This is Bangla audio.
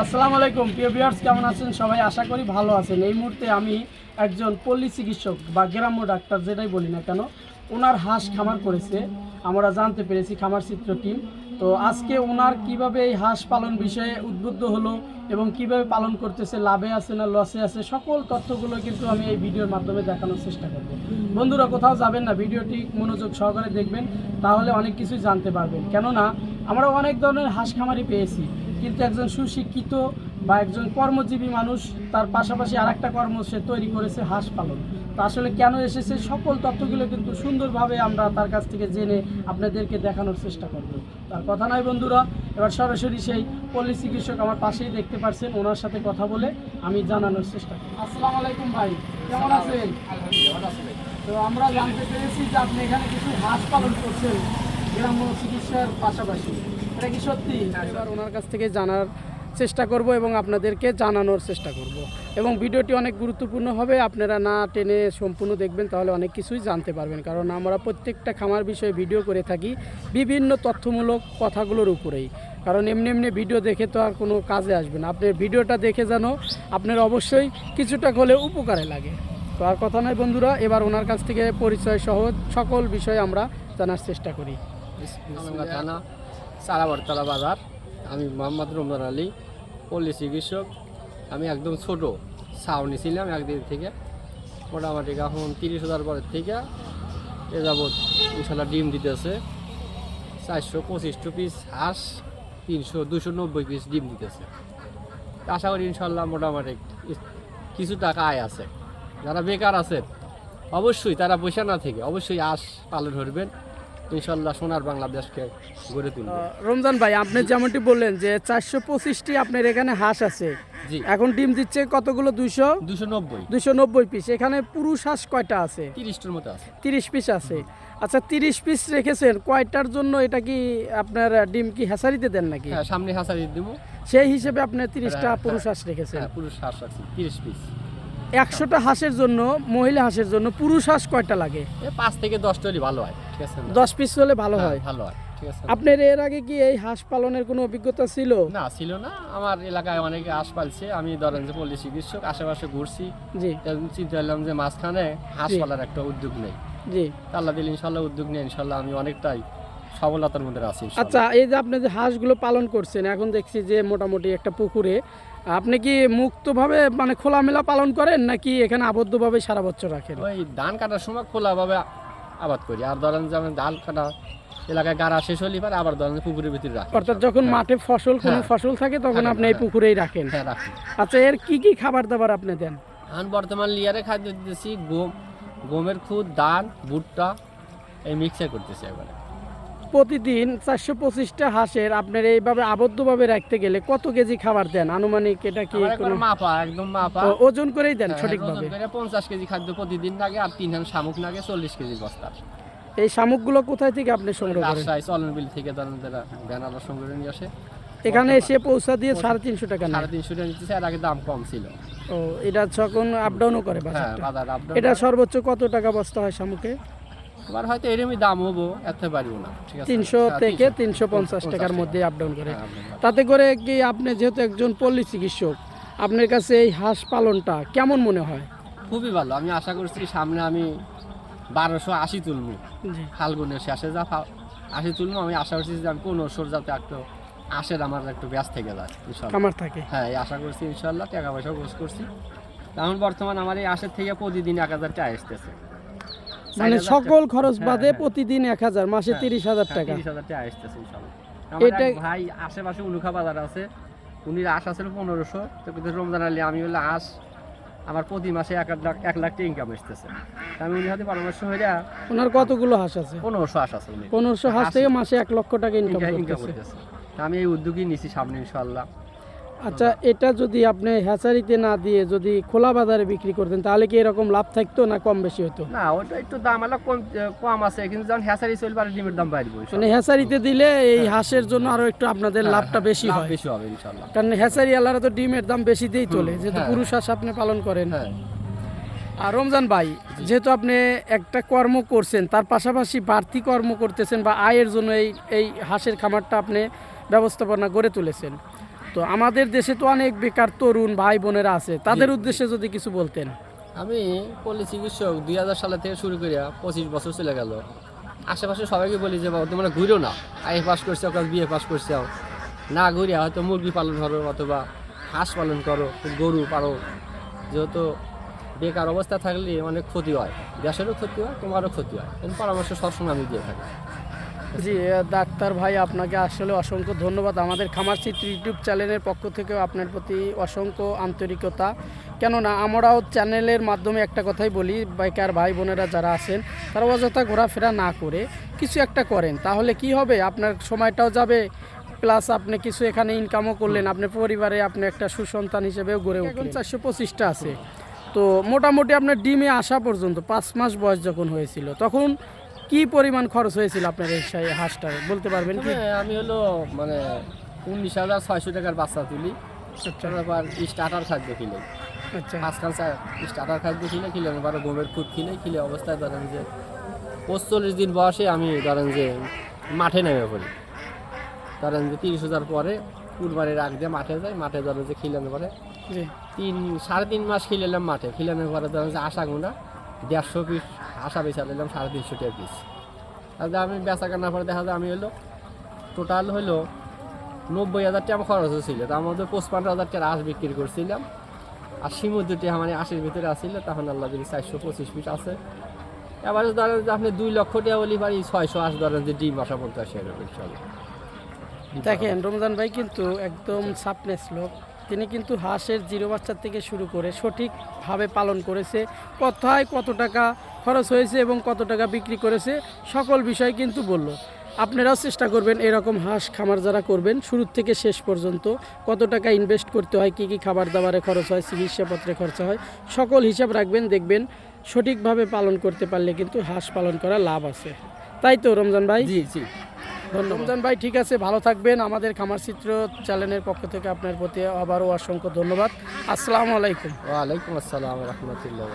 আসসালামু আলাইকুম, প্রিয় ভিউয়ার্স কেমন আছেন? সবাই আশা করি ভালো আছেন। এই মুহূর্তে আমি একজন পল্লী চিকিৎসক বা গ্রাম্য ডাক্তার, যেটাই বলি না কেন, ওনার হাঁস খামার করেছে। আমরা জানতে পেরেছি খামার চিত্র টিম। তো আজকে ওনার কীভাবে এই হাঁস পালন বিষয়ে উদ্বুদ্ধ হলো এবং কীভাবে পালন করতেছে, লাভে আছে না লসে আছে, সকল তথ্যগুলো কিন্তু আমি এই ভিডিওর মাধ্যমে দেখানোর চেষ্টা করব। বন্ধুরা, কোথাও যাবেন না ভিডিওটি মনোযোগ সহকারে দেখবেন, তাহলে অনেক কিছুই জানতে পারবেন। কেননা, আমরা অনেক ধরনের হাঁস খামারি পেয়েছি। কিন্তু একজন সুশিক্ষিত বা একজন কর্মজীবী মানুষ তার পাশাপাশি আর একটা কর্ম সে তৈরি করেছে হাঁস পালন। তো আসলে কেন এসেছে? সকল তথ্যগুলো কিন্তু সুন্দরভাবে আমরা তার কাছ থেকে জেনে আপনাদেরকে দেখানোর চেষ্টা করব। তার কথা নয় বন্ধুরা এবার সরাসরি সেই পল্লী চিকিৎসক আমার পাশেই দেখতে পাচ্ছেন ওনার সাথে কথা বলে আমি জানানোর চেষ্টা করি আসসালামু আলাইকুম ভাই কেমন আছেন? তো আমরা জানতে পেরেছি যে আপনি এখানে কিছু হাঁস পালন করছেন গ্রাম্য চিকিৎসার পাশাপাশি। কি সত্যি? এবার ওনার কাছ থেকে জানার চেষ্টা করব এবং আপনাদেরকে জানানোর চেষ্টা করব। এবং ভিডিওটি অনেক গুরুত্বপূর্ণ হবে, আপনারা না টেনে সম্পূর্ণ দেখবেন, তাহলে অনেক কিছুই জানতে পারবেন। কারণ আমরা প্রত্যেকটা খামার বিষয়ে ভিডিও করে থাকি বিভিন্ন তথ্যমূলক কথাগুলোর উপরেই। কারণ এমনি এমনি ভিডিও দেখে তো আর কোনো কাজে আসবে না। আপনার ভিডিওটা দেখে যেন আপনার অবশ্যই কিছুটা হলে উপকারে লাগে। তো আর কথা নয় বন্ধুরা, এবার ওনার কাছ থেকে পরিচয় সহ সকল বিষয়ে আমরা জানার চেষ্টা করি। থানা সারাবরতলা বাজার। আমি মোহাম্মদ রমজান আলী, পল্লী চিকিৎসক। আমি একদম ছোট ছাউনি ছিলাম একদিন থেকে। মোটামুটি এখন তিরিশ হাজার পরের থেকে এ যাবৎ ইনশাল্লাহ ডিম দিতেছে। চারশো পঁচিশশো পিস হাঁস, তিনশো, দুশো নব্বই পিস ডিম দিতেছে। আশা করি ইনশাল্লাহ মোটামুটি কিছু টাকা আয় আছে। যারা বেকার আছে, অবশ্যই তারা বসে না থেকে অবশ্যই আশ পালন করবেন। ইনশাল্লাহ সোনার বাংলাদেশকে গড়ে তুলবে। রমজান ভাই আপনি যেমনটি বললেন যে চারশো পঁচিশটি আপনার এখানে হাঁস আছে। জি। এখন ডিম দিচ্ছে কতগুলো? দুইশো? দুশো নব্বই। দুইশো নব্বই পিস। এখানে পুরুষ হাঁস কয়টা আছে? তিরিশটার মতো আছে। তিরিশ পিস আছে। আচ্ছা তিরিশ পিস রেখেছেন কয়টার জন্য এটা কি আপনার ডিম কি হ্যাসারিতে দেন নাকি? হ্যাঁ সামনে হাসারি দিব। সেই হিসেবে আপনি তিরিশটা হ্যাঁ, পুরুষ হাঁস রেখেছেন। হ্যাঁ পুরুষ হাঁস আছে তিরিশ পিস। একশোটা হাঁসের জন্য মহিলা হাঁসের জন্য পুরুষ হাঁস কয়টা লাগে? পাঁচ থেকে দশটা হলে ভালো হয় ঠিক আছে? দশ পিস হলে ভালো হ্যাঁ, হয়? ভালো হয় আপনার এর আগে কি এই হাঁস পালনের কোনো অভিজ্ঞতা ছিল? না ছিল না। আমার এলাকায় অনেকে হাঁস পালছে। আমি ধরেন যে পল্লী চিকিৎসক আশেপাশে ঘুরছি। জি। চিন্তা করলাম যে মাঝখানে হাঁস পালার একটা উদ্যোগ নেই। জি। আল্লাহ দিল ইনশাল্লাহ উদ্যোগ নেই। ইনশাল্লাহ আমি অনেকটাই সফলতার মধ্যে আছি আচ্ছা এই যে আপনি যে হাঁসগুলো পালন করছেন এখন দেখছি যে মোটামুটি একটা পুকুরে আপনি কি মুক্তভাবে মানে খোলামেলা পালন করেন নাকি এখানে আবদ্ধভাবে সারা বছর রাখেন? ওই ধান কাটার সময় খোলাভাবে আবাদ করি। আর ধরেন যে আমি ধান কাটা এলাকায় গাড়া শেষ হলে পারে আবার ধরেন পুকুরের ভিতরে রাখি। অর্থাৎ যখন হ্যাঁ। মাঠে ফসল কোনো হ্যাঁ। ফসল থাকে তখন আপনি এই। পুকুরেই রাখেন। হ্যাঁ রাখি। আচ্ছা এর কি কি খাবার দাবার আপনি দেন? এখন বর্তমান লিয়ারে খাদ্য দিতেছি গম গমের খুদ ধান ভুট্টা এই মিক্সার করতেছি একবারে প্রতিদিন চারশো পঁচিশটা হাঁসের আপনার এইভাবে আবদ্ধভাবে রাখতে গেলে কত কেজি খাবার দেন? আনুমানিক এটা কি কোনো মাপা একদম মাপা। ওজন করেই দেন হ্যাঁ, সঠিকভাবে? পঞ্চাশ কেজি খাদ্য প্রতিদিন লাগে আর তিন হান শামুক লাগে চল্লিশ কেজি বস্তা। এই শামুকগুলো কোথায় থেকে আপনি সংগ্রহ করেন? রাজশাহী চলন বিল থেকে ধরেন যারা ব্যানার সংগ্রহ নিয়ে আসে। এখানে এসে পৌঁছা দিয়ে সাড়ে তিনশো টাকা সাড়ে তিনশো টাকা নিতেছে আর আগে দাম কম ছিল। ও এটা যখন আপ ডাউনও করে হ্যাঁ বাজার এটা সর্বোচ্চ কত টাকা বস্তা হয় শামুকে? এবার হয়তো এরমই দাম হব এত পারিও না ঠিক আছে? তিনশো হ্যাঁ, থেকে তিনশো পঞ্চাশ টাকার মধ্যে আপ ডাউন করে। হ্যাঁ, করে। তাতে করে কি আপনি যেহেতু একজন পল্লী চিকিৎসক আপনার কাছে এই হাঁস পালনটা কেমন মনে হয়? খুবই ভালো আমি আশা করছি সামনে আমি বারোশো আশি তুলবো। ফাল্গুনের শেষে যা আশি তুলবো আমি আশা করছি যে আমি পনেরোশোর যাতে একটু আশের আমার একটু ব্যাস থেকে যায় খামার থাকে। হ্যাঁ এই আশা করছি ইনশাল্লাহ টাকা পয়সাও খোঁজ করছি। এখন বর্তমান আমার এই আশের থেকে প্রতিদিন এক হাজার টাকা আসতেছে। মানে 4,000 সকল খরচ হ্যাঁ, বাদে হ্যাঁ। প্রতিদিন এক হাজার মাসে হ্যাঁ, তিরিশ হাজার টাকা। তিরিশ হাজার টাকা আসতেছে এটা- ভাই আশেপাশে উলুখা বাজার আছে উনি আশ আছে পনেরোশো তো কিন্তু রমজান আলী আমি হলে আশ আমার প্রতি মাসে এক লাখ এক লাখ টাকা ইনকাম আসতেছে। আমি উনি হয়তো পরামর্শ হয়ে ওনার কতগুলো হাঁস আছে? পনেরোশো আশ আছে উনি। পনেরোশো হাঁস থেকে মাসে এক লক্ষ টাকা ইনকাম করতেছে। আমি এই উদ্যোগই নিছি সামনে ইনশাল্লাহ। আচ্ছা এটা যদি আপনি হ্যাচারিতে না দিয়ে যদি খোলা বাজারে বিক্রি করতেন তাহলে কি এরকম লাভ থাকতো না কম বেশি হতো? না ওটা একটু দাম আলাদা কম কম আছে। কিন্তু যখন হ্যাসারি চলবে আর ডিমের দাম বাড়বে মানে হ্যাচারিতে দিলে এই হাঁসের জন্য আরও একটু আপনাদের লাভটা বেশি লাভ হয়। বেশি হবে ইনশাল্লাহ কারণ হ্যাচারি আলারা তো ডিমের দাম বেশি দিয়েই তোলে। যেহেতু হ্যাঁ। পুরুষ হাঁস আপনি পালন করেন। হ্যাঁ। আর রমজান ভাই যেহেতু আপনি একটা কর্ম করছেন তার পাশাপাশি বাড়তি কর্ম করতেছেন বা আয়ের জন্য এই এই হাঁসের খামারটা আপনি ব্যবস্থাপনা গড়ে তুলেছেন। তো আমাদের দেশে তো অনেক বেকার তরুণ ভাই বোনেরা আছে। তাদের উদ্দেশ্যে যদি কিছু বলতেন। আমি পল্লী চিকিৎসক দুই হাজার সালে থেকে শুরু করিয়া পঁচিশ বছর চলে গেল। আশেপাশে সবাইকে বলি যে বাবা তোমরা ঘুরো না। আই পাস করছে ওখানে বিয়ে পাস করছে। না ঘুরিয়া হয়তো মুরগি পালন করো অথবা হাঁস পালন করো গরু পারো। যেহেতু বেকার অবস্থা থাকলে অনেক ক্ষতি হয়। দেশেরও ক্ষতি হয় তোমারও ক্ষতি হয়। পরামর্শ সবসময় আমি দিয়ে থাকি। জি ডাক্তার ভাই আপনাকে আসলে অসংখ্য ধন্যবাদ। আমাদের খামার চিত্র ইউটিউব চ্যানেলের পক্ষ থেকেও আপনার প্রতি অসংখ্য আন্তরিকতা। কেননা আমরাও চ্যানেলের মাধ্যমে একটা কথাই বলি বাইকার ভাই বোনেরা যারা আছেন তারা অযথা ঘোরাফেরা না করে কিছু একটা করেন। তাহলে কি হবে? আপনার সময়টাও যাবে প্লাস আপনি কিছু এখানে ইনকামও করলেন আপনি পরিবারে আপনি একটা সুসন্তান হিসেবেও গড়ে উঠলেন। চারশো পঁচিশটা আছে। তো মোটামুটি আপনার ডিমে আসা পর্যন্ত পাঁচ মাস বয়স যখন হয়েছিল তখন কি পরিমাণ খরচ হয়েছিল আপনার এই সেই হাঁসটার? বলতে পারবেন কি? আমি হলো মানে উনিশ হাজার ছয়শো টাকার বাচ্চা তুলি। আচ্ছা। তারপর স্টার্টার খাদ্য কিনে। আচ্ছা। মাঝখান স্টার্টার খাদ্য কিনে কিনে এবার গমের খুদ কিনে কিনে অবস্থায় ধরেন যে পঁচল্লিশ দিন বয়সে আমি ধরেন যে মাঠে নেমে পড়ি। ধরেন যে তিরিশ হাজার পরে কুরবানির আগ দিয়ে মাঠে যাই মাঠে ধরেন যে খিলানোর পরে তিন সাড়ে তিন মাস খিলালাম মাঠে। খিলানোর পরে ধরেন যে আশা গুণা দেড়শো পিস আশা বেচা নিলাম সাড়ে তিনশো টাকা পিস তাহলে আমি বেচা কেনার পরে দেখা যায় আমি হলো টোটাল হলো নব্বই হাজার টাকা আমার খরচ হয়েছিল। তার মধ্যে পঁচপান্ন হাজার টাকা আঁশ বিক্রি করছিলাম। আর দুটি আমার আশির ভিতরে আসছিল তখন আল্লাহ যদি চারশো পঁচিশ পিস আছে। এবারে ধরেন যে আপনি দুই লক্ষ টাকা বলি পারি ছয়শো আশ ধরেন যে ডিম আসা পঞ্চাশ এরকম চলে দেখেন রমজান ভাই কিন্তু একদম সাপনেস লোক। তিনি কিন্তু হাঁসের জিরো বাচ্চার থেকে শুরু করে সঠিকভাবে পালন করেছে। কোথায় কত টাকা খরচ হয়েছে এবং কত টাকা বিক্রি করেছে সকল বিষয় কিন্তু বলল। আপনারাও চেষ্টা করবেন এরকম হাঁস খামার যারা করবেন শুরু থেকে শেষ পর্যন্ত কত টাকা ইনভেস্ট করতে হয় কী কী খাবার দাবারে খরচ হয় চিকিৎসাপত্রে খরচা হয় সকল হিসাব রাখবেন দেখবেন সঠিকভাবে পালন করতে পারলে কিন্তু হাঁস পালন করা লাভ আছে। তাই তো রমজান ভাই? জি জি। রমজান ভাই ঠিক আছে ভালো থাকবেন। আমাদের খামার চিত্র চ্যানেলের পক্ষ থেকে আপনার প্রতি আবারও অসংখ্য ধন্যবাদ। আসসালামু আলাইকুম। ওয়ালাইকুম আসসালাম রহমতুল্লাহ